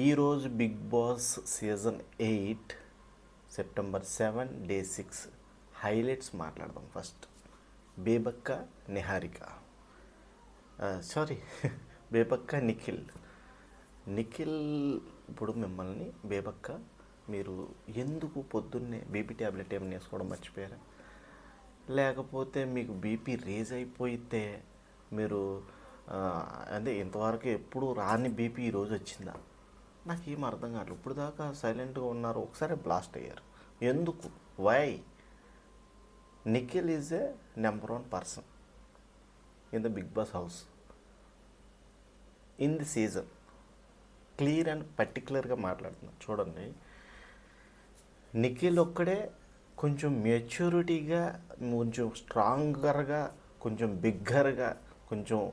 ఈరోజు Bigg Boss season eight September seven day six highlights మాట్లాడదాం first. Bebakka Niharika. Sorry బేబక్క Nikhil. Nikhil ఇప్పుడు మిమ్మల్ని బేబక్క మీరు ఎందుకు పొద్దున్నే బీపీ ట్యాబ్లెట్ ఏమైనా వేసుకోవడం మర్చిపోయారా? లేకపోతే మీకు బీపీ రేజ్ అయిపోయితే మీరు అంటే అదే ఇంతవరకు ఎప్పుడు రాని బీపీ ఈరోజు వచ్చిందా? నాకు ఏం అర్థం కావట్లేదు. ఇప్పుడు దాకా సైలెంట్గా ఉన్నారు ఒకసారి బ్లాస్ట్ అయ్యారు. ఎందుకు? Why Nikhil is a number one person in the Bigg Boss house in the season clear and పర్టికులర్గా మాట్లాడుతున్నాను. చూడండి. నిఖిల్ ఒక్కడే కొంచెం మెచ్యూరిటీగా కొంచెం స్ట్రాంగర్గా కొంచెం బిగ్గర్గా కొంచెం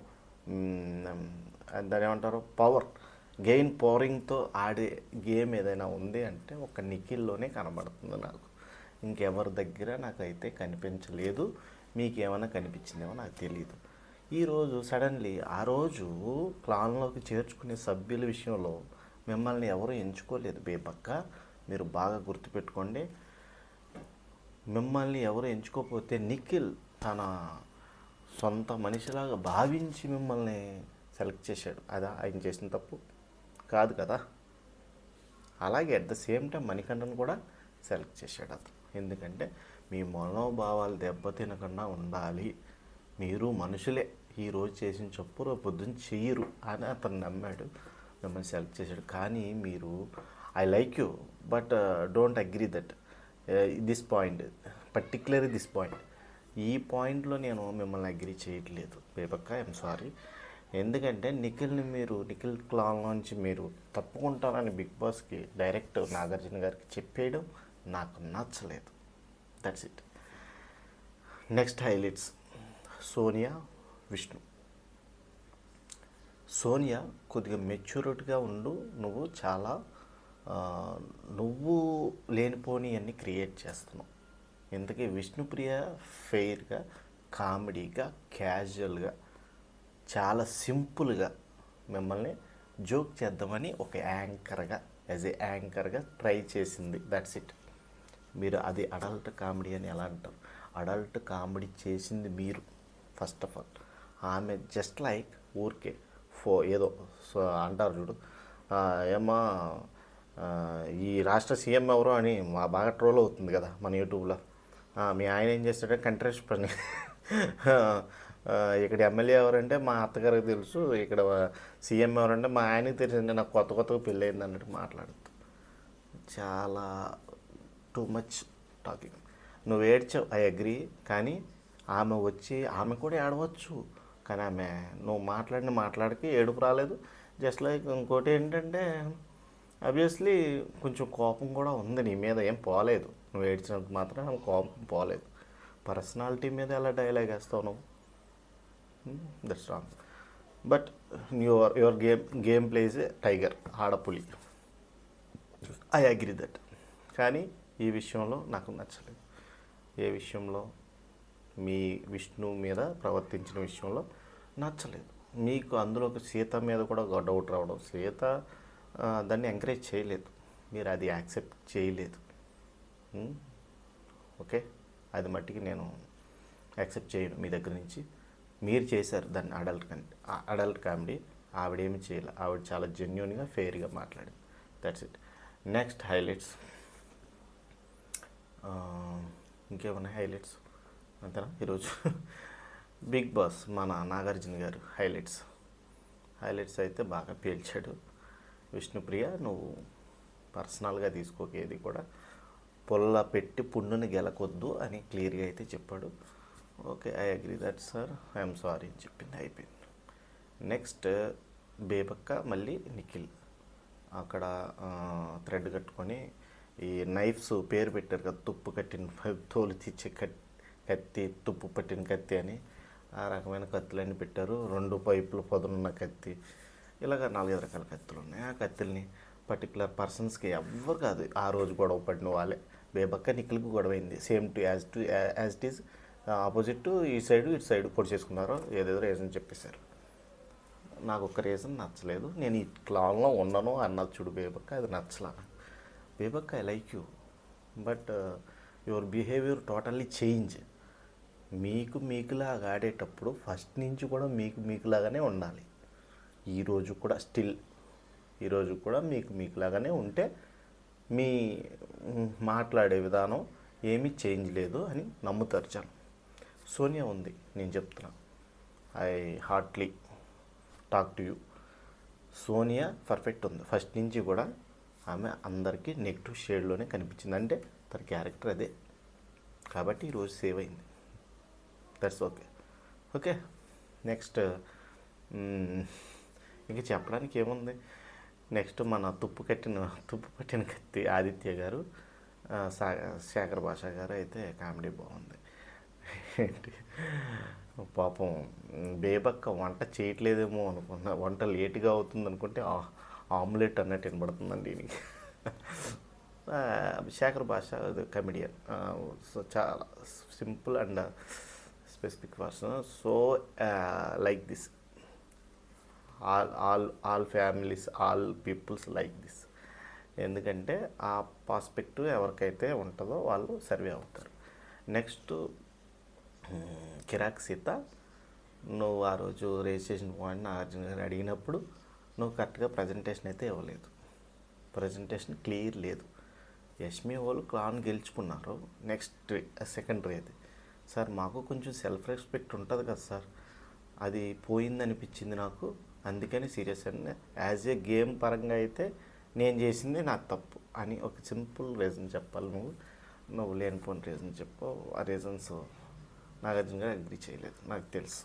దాని ఏమంటారు? పవర్ గెయిన్ పోరింగ్తో ఆడే గేమ్ ఏదైనా ఉంది అంటే ఒక నిఖిల్లోనే కనబడుతుంది నాకు. ఇంకెవరి దగ్గర నాకైతే కనిపించలేదు. మీకేమైనా కనిపించిందేమో నాకు తెలియదు ఈరోజు సడన్లీ ఆ రోజు క్లాన్లోకి చేర్చుకునే సభ్యుల విషయంలో మిమ్మల్ని ఎవరు ఎంచుకోలేదు. బేపక్క మీరు బాగా గుర్తుపెట్టుకోండి. మిమ్మల్ని ఎవరు ఎంచుకోకపోతే నిఖిల్ తన సొంత మనిషిలాగా భావించి మిమ్మల్ని సెలెక్ట్ చేశాడు. అదా ఆయన చేసిన తప్పు? కాదు కదా. అలాగే at the same time Manikanthan కూడా సెలెక్ట్ చేశాడు అతను. ఎందుకంటే మీ మనోభావాలు దెబ్బతినకుండా ఉండాలి. మీరు మనుషులే. ఈరోజు చేసిన చెప్పు రేపు పొద్దున్న చెయ్యరు అని అతను నమ్మాడు. మిమ్మల్ని సెలెక్ట్ చేశాడు. కానీ మీరు I like you but don't agree that this point particular this point ఈ పాయింట్లో నేను మిమ్మల్ని అగ్రీ చేయట్లేదు. బేబక్క ఐఎమ్ సారీ ఎందుకంటే నిఖిల్ని మీరు నిఖిల్ క్లాన్ నుంచి మీరు తప్పుకుంటారని బిగ్ బాస్కి డైరెక్ట్ నాగార్జున గారికి చెప్పేయడం నాకు నచ్చలేదు. That's it next highlights Sonia Vishnu. Sonia కొద్దిగా మెచ్యూరిటీగా ఉండు నువ్వు చాలా నువ్వు లేనిపోని అన్ని క్రియేట్ చేస్తున్నావు. ఇంతకీ విష్ణుప్రియ ఫెయిర్గా కామెడీగా క్యాజువల్గా చాలా సింపుల్గా మిమ్మల్ని జోక్ చేద్దామని ఒక యాంకర్గా యాజ్ ఏ యాంకర్గా ట్రై చేసింది. దట్స్ ఇట్ మీరు అది అడల్ట్ కామెడీ అని ఎలా అంటారు? అడల్ట్ కామెడీ చేసింది మీరు ఫస్ట్ ఆఫ్ ఆల్ ఆమె జస్ట్ లైక్ ఊరికే ఫో ఏదో సో అంటారు చూడు. ఏమా ఈ రాష్ట్ర సీఎం ఎవరో అని మా బాగా ట్రోల్ అవుతుంది కదా మన యూట్యూబ్లో. మీ ఆయన ఏం చేస్తాడంటే కంట్రెస్ట్ పని ఇక్కడ ఎమ్మెల్యే ఎవరంటే మా అత్తగారికి తెలుసు ఇక్కడ సీఎం ఎవరంటే మా ఆయనకి తెలిసిందే నాకు కొత్త కొత్తగా పెళ్ళయింది అన్నట్టు మాట్లాడుతూ. చాలా టూ మచ్ టాకింగ్ నువ్వు ఏడ్చావు ఐ అగ్రి కానీ ఆమె వచ్చి ఆమె కూడా ఏడవచ్చు కానీ ఆమె నువ్వు మాట్లాడిన మాట్లాడికి ఏడుపు రాలేదు. జస్ట్ లైక్ ఇంకోటి ఏంటంటే అబ్వియస్లీ కొంచెం కోపం కూడా ఉంది నీ మీద ఏం పోలేదు. నువ్వు ఏడ్చినంత మాత్రం ఆమె కోపం పోలేదు. పర్సనాలిటీ మీద ఎలా డైలాగ్ వేస్తావు నువ్వు? That's wrong but your your game game plays tiger ఆడపులి I agree that కానీ ఈ విషయంలో నాకు నచ్చలేదు. ఏ విషయంలో? మీ విష్ణు మీద ప్రవర్తించిన విషయంలో నచ్చలేదు. మీకు అందులో ఒక సీత మీద కూడా ఒక డౌట్ రావడం సీత దాన్ని ఎంకరేజ్ చేయలేదు. మీరు అది యాక్సెప్ట్ చేయలేదు. Hmm? ఓకే అది మట్టికి నేను యాక్సెప్ట్ చేయను మీ దగ్గర నుంచి. మీరు చేశారు దాన్ని అడల్ట్ అడల్ట్ కామెడీ ఆవిడేమి చేయాలి ఆవిడ చాలా జెన్యున్గా ఫెయిర్గా మాట్లాడింది. దట్స్ ఇట్ నెక్స్ట్ హైలైట్స్ ఇంకేమైనా హైలైట్స్ అంతేనా? ఈరోజు బిగ్ బాస్ మన నాగార్జున గారు హైలైట్స్ హైలైట్స్ అయితే బాగా పేల్చాడు. విష్ణుప్రియ నువ్వు పర్సనల్గా తీసుకోకేది కూడా. పొల్ల పెట్టి పుండుని గెలకొద్దు అని క్లియర్గా అయితే చెప్పాడు. Okay I agree that sir I'm sorry అని చెప్పింది అయిపోయింది. నెక్స్ట్ బేబక్క మళ్ళీ నిఖిల్. అక్కడ థ్రెడ్ కట్టుకొని ఈ నైఫ్స్ పేరు పెట్టారు కదా తుప్పు కట్టిన తోలు తీచ్చే కట్ కత్తి తుప్పు పట్టిన కత్తి అని. ఆ రకమైన కత్తులన్నీ పెట్టారు. రెండు పైపులు పొదనున్న కత్తి. ఇలాగ నాలుగైదు రకాల కత్తులు ఉన్నాయి. ఆ కత్తుల్ని పర్టికులర్ పర్సన్స్కి ఎవ్వరు కాదు. ఆ రోజు గొడవ పడిన వాళ్ళే. బేబక్క నిఖిల్కి గొడవ అయింది. Same to as to as it is opposite ఈ సైడ్ ఇటు సైడ్ పొడి చేసుకున్నారు. ఏదేదో రీజన్ చెప్పేశారు. నాకు ఒక రీజన్ నచ్చలేదు. నేను ఈ క్లాన్లో ఉన్నాను అన్నది చూడు బేబక్క అది నచ్చలా. Bebakka I like you but your behaviour totally change మీకు మీకులాగా ఆడేటప్పుడు ఫస్ట్ నుంచి కూడా మీకు మీకులాగానే ఉండాలి. ఈరోజు కూడా స్టిల్ ఈరోజు కూడా మీకు మీకులాగానే ఉంటే మీ మాట్లాడే విధానం ఏమీ చేంజ్ లేదు అని నమ్ముతారు జనం. సోనియా ఉంది నేను చెప్తున్నా. I heartly talk to you. Sonia perfect ఉంది. ఫస్ట్ నుంచి కూడా ఆమె అందరికీ నెగిటివ్ షేడ్లోనే కనిపించింది. అంటే తన క్యారెక్టర్ అదే. కాబట్టి ఈరోజు సేవ్ అయింది. దట్స్ ఓకే ఓకే నెక్స్ట్ ఇంకా చెప్పడానికి ఏముంది? నెక్స్ట్ మన తుప్పు కట్టిన తుప్పు పట్టిన కత్తి ఆదిత్య గారు సా- శేఖర్ భాష గారు అయితే కామెడీ బాగుంది. ఏంటి? పాపం బేబక్క వంట చేయట్లేదేమో అనుకున్నా. వంట లేట్గా అవుతుంది అనుకుంటే ఆమ్లెట్ అన్నట్టు వినబడుతుందండి దీనికి శేఖర్ భాష కమెడియన్ సో చాలా simple and specific person so like this. All all all families all peoples like this. ఎందుకంటే ఆ పాస్పెక్టివ్ ఎవరికైతే ఉంటుందో వాళ్ళు సర్వే అవుతారు. నెక్స్ట్ కిరాక్ సీత. నువ్వు ఆ రోజు రిజిస్ట్రేషన్ పాయింట్ నాగార్జున గారు అడిగినప్పుడు నువ్వు కరెక్ట్గా ప్రజెంటేషన్ అయితే ఇవ్వలేదు. ప్రజెంటేషన్ క్లియర్ లేదు. యష్మి వాళ్ళు క్లాన్ గెలుచుకున్నారు. నెక్స్ట్ సెకండరీ అది. సార్ మాకు కొంచెం సెల్ఫ్ రెస్పెక్ట్ ఉంటుంది కదా సార్ అది పోయింది అనిపించింది నాకు. అందుకని సీరియస్ అండి యాజ్ ఏ గేమ్ పరంగా అయితే నేను చేసింది నాకు తప్పు అని ఒక సింపుల్ రీజన్ చెప్పాలి నువ్వు. నువ్వు లేనిపోని రీజన్ చెప్పు. ఆ రీజన్స్ నాగార్జున గారు చేయలేదు. నాకు తెలుసు.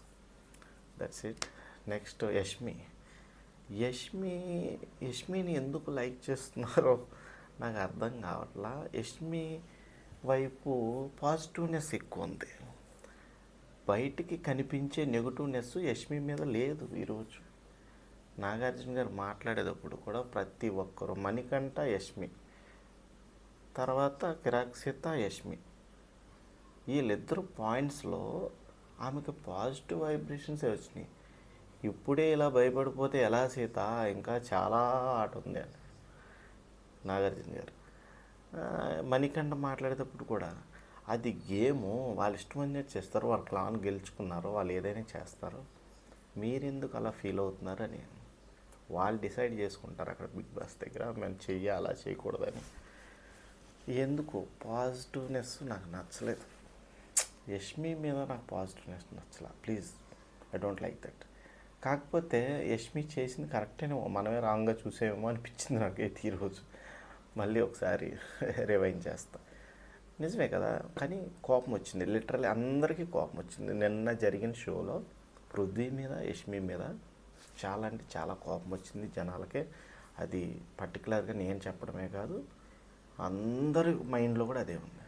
That's it next Yashmi. Yashmi యష్మిని ఎందుకు లైక్ చేస్తున్నారో నాకు అర్థం కావట్లా. యష్మి వైపు పాజిటివ్నెస్ ఎక్కువ ఉంది. బయటికి కనిపించే నెగటివ్నెస్ యష్మి మీద లేదు ఈరోజు. నాగార్జున గారు మాట్లాడేటప్పుడు కూడా ప్రతి ఒక్కరు మణికంఠ యష్మి తర్వాత కిరాక్ సీత యష్మి. వీళ్ళిద్దరు పాయింట్స్లో ఆమెకు పాజిటివ్ వైబ్రేషన్స్ వచ్చినాయి. ఇప్పుడే ఇలా భయపడిపోతే ఎలా సీత? ఇంకా చాలా ఆట ఉంది అని. నాగార్జున గారు. మణికంఠ మాట్లాడేటప్పుడు కూడా అది గేము వాళ్ళు ఇష్టం అనేది చేస్తారు. వాళ్ళ క్లాన్ గెలుచుకున్నారు వాళ్ళు ఏదైనా చేస్తారు. మీరెందుకు అలా ఫీల్ అవుతున్నారని వాళ్ళు డిసైడ్ చేసుకుంటారు అక్కడ బిగ్ బాస్ దగ్గర మేము చెయ్యాలా చేయకూడదని ఎందుకు? పాజిటివ్నెస్ నాకు నచ్చలేదు. యష్మి మీద నాకు positiveness నచ్చల. Please I don't like that కాకపోతే యష్మి చేసింది కరెక్టేనేమో మనమే రాంగ్గా చూసేమో అనిపించింది నాకు అయితే ఈరోజు మళ్ళీ ఒకసారి రివైన్ చేస్తా. నిజమే కదా? కానీ కోపం వచ్చింది. లిటరలీ అందరికీ కోపం వచ్చింది. నిన్న జరిగిన షోలో పృథ్వీ మీద యష్మి మీద చాలా అంటే చాలా కోపం వచ్చింది జనాలకే. అది పర్టికులర్గా నేను చెప్పడమే కాదు అందరి మైండ్లో కూడా అదే ఉంది.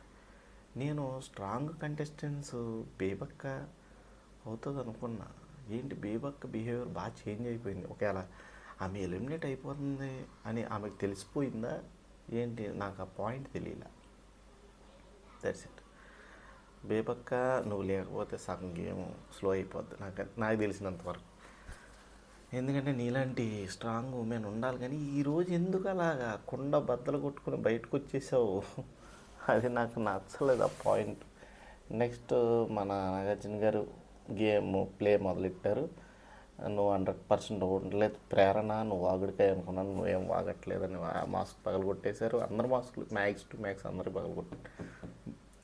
నేను స్ట్రాంగ్ కంటెస్టెంట్స్ బేబక్క అవుతుంది అనుకున్నా ఏంటి బేబక్క బిహేవియర్ బాగా చేంజ్ అయిపోయింది. ఒకవేళ ఆమె ఎలిమినేట్ అయిపోతుంది అని ఆమెకు తెలిసిపోయిందా? ఏంటి? నాకు ఆ పాయింట్ తెలియలే. దట్స్ ఇట్ బేబక్క నువ్వు లేకపోతే సగం గేమ్ స్లో అయిపోద్ది. నాకు నాకు తెలిసినంతవరకు ఎందుకంటే నీలాంటి స్ట్రాంగ్ ఉమెన్ ఉండాలి కానీ ఈరోజు ఎందుకు అలాగా? కుండ బద్దలు కొట్టుకుని బయటకు వచ్చేసావు? అది నాకు నచ్చలేదు ఆ పాయింట్. నెక్స్ట్ మన నాగార్జున గారు గేమ్ ప్లే మొదలెట్టారు. నువ్వు హండ్రెడ్ పర్సెంట్ ఉండలేదు. ప్రేరణ నువ్వు వాగుడికాయ అనుకున్నాను నువ్వేం వాగట్లేదని ఆ మాస్క్ పగలగొట్టేశారు. అందరు మాస్కులు మ్యాక్స్ టు మ్యాక్స్ అందరు పగలగొట్టారు.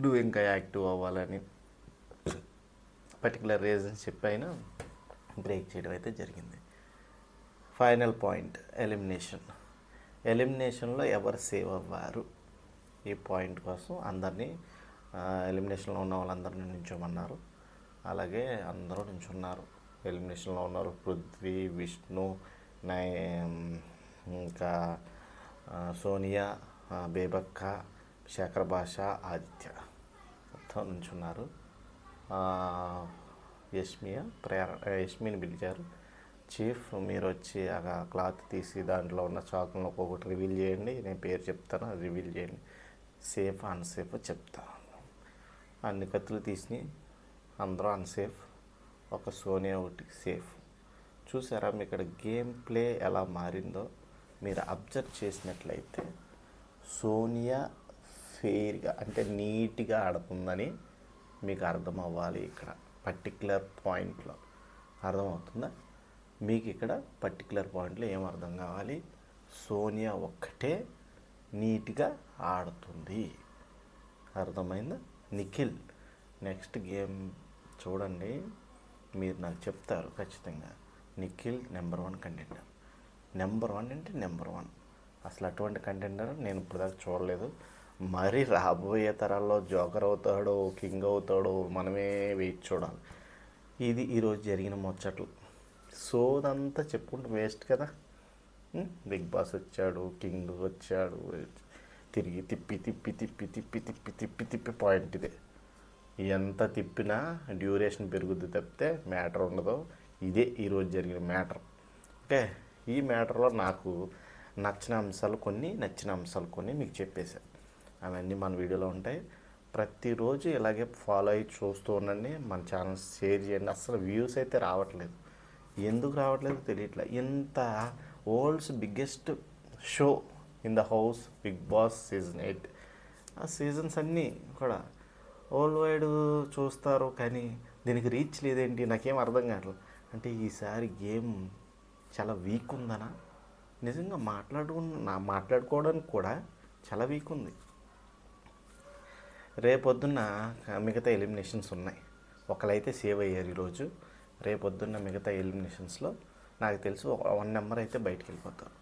నువ్వు ఇంకా యాక్టివ్ అవ్వాలని పర్టికులర్ రీజన్స్ అయినా బ్రేక్ చేయడం అయితే జరిగింది. Final point elimination. ఎలిమినేషన్లో ఎవరు సేవ్ అవ్వారు? ఈ పాయింట్ కోసం అందరినీ ఎలిమినేషన్లో ఉన్న వాళ్ళందరినీ నించోమన్నారు. అలాగే అందరూ నించున్నారు. ఎలిమినేషన్లో ఉన్నారు పృథ్వీ విష్ణు నై ఇంకా సోనియా బేబక్క శేఖర్ భాష ఆదిత్య మొత్తం నించున్నారు. ఆ, యష్మియ యష్మిని పిలిచారు. చీఫ్ మీరు వచ్చి ఆ క్లాత్ తీసి దాంట్లో ఉన్న చాకులను ఒక్కొక్కటి రివీల్ చేయండి. నేను పేరు చెప్తాను అది రివీల్ చేయండి. సేఫ్ అన్సేఫ్ చెప్తా అన్ని కత్తులు తీసి అందరూ అన్సేఫ్ ఒక సోనియా ఒకటి సేఫ్. చూసారా మీ ఇక్కడ గేమ్ ప్లే ఎలా మారిందో? మీరు అబ్జర్వ్ చేసినట్లయితే సోనియా ఫెయిర్గా అంటే నీట్గా ఆడుతుందని మీకు అర్థం అవ్వాలి ఇక్కడ పర్టికులర్ పాయింట్లో. అర్థమవుతుందా? మీకు ఇక్కడ పర్టికులర్ పాయింట్లో ఏం అర్థం కావాలి? సోనియా ఒక్కటే నీట్గా ఆడుతుంది. అర్థమైందా? నిఖిల్ నెక్స్ట్ గేమ్ చూడండి. మీరు నాకు చెప్తారు ఖచ్చితంగా. Nikhil number one contender. Number one అంటే నెంబర్ వన్. అసలు అటువంటి కంటెండర్ నేను ఇప్పటిదాకా చూడలేదు. మరి రాబోయే తరాల్లో జోకర్ అవుతాడో కింగ్ అవుతాడో మనమే వెయిట్ చూడాలి. ఇది ఈరోజు జరిగిన ముచ్చట్లు. సో అదంతా చెప్పుకుంటే వేస్ట్ కదా? బిగ్ బాస్ వచ్చాడు కింగ్ వచ్చాడు తిరిగి తిప్పి తిప్పి తిప్పి తిప్పి తిప్పి తిప్పి తిప్పి పాయింట్ ఇదే. ఎంత తిప్పినా డ్యూరేషన్ పెరుగుద్ది తప్పితే మ్యాటర్ ఉండదు. ఇదే ఈరోజు జరిగిన మ్యాటర్ ఓకే? ఈ మ్యాటర్లో నాకు నచ్చిన అంశాలు కొన్ని నచ్చిన అంశాలు కొన్ని మీకు చెప్పేశాను అవన్నీ మన వీడియోలో ఉంటాయి. ప్రతిరోజు ఇలాగే ఫాలో అయ్యి చూస్తూ ఉండండి. మన ఛానల్ షేర్ చేయండి. అసలు వ్యూస్ అయితే రావట్లేదు. ఎందుకు రావట్లేదు తెలియట్లేదు ఎంత world's biggest show in the house Bigg Boss season eight ఆ సీజన్స్ అన్నీ కూడా వరల్డ్ వైడ్ చూస్తారు కానీ దీనికి రీచ్ లేదేంటి? నాకేం అర్థం కావట్లేదు. అంటే ఈసారి గేమ్ చాలా వీక్ ఉందనా? నిజంగా మాట్లాడుకు నా మాట్లాడుకోవడానికి కూడా చాలా వీక్ ఉంది. రేపొద్దున్న మిగతా ఎలిమినేషన్స్ ఉన్నాయి. ఒకరైతే సేవ్ అయ్యారు ఈరోజు. రేపొద్దున్న మిగతా ఎలిమినేషన్స్లో నాకు తెలిసి ఒక వన్ నెంబర్ అయితే బయటికి వెళ్ళిపోతారు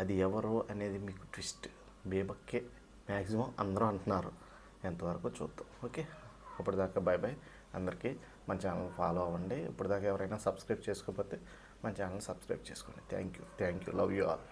అది ఎవరు అనేది మీకు ట్విస్ట్ బేబక్కే మ్యాక్సిమం అందరూ అంటున్నారు. ఎంతవరకు చూద్దాం. ఓకే? అప్పటిదాకా బాయ్ బాయ్ అందరికీ మన ఛానల్ ఫాలో అవ్వండి. ఇప్పటిదాకా ఎవరైనా సబ్స్క్రైబ్ చేసుకోకపోతే మన ఛానల్ సబ్స్క్రైబ్ చేసుకోండి. Thank you thank you love you all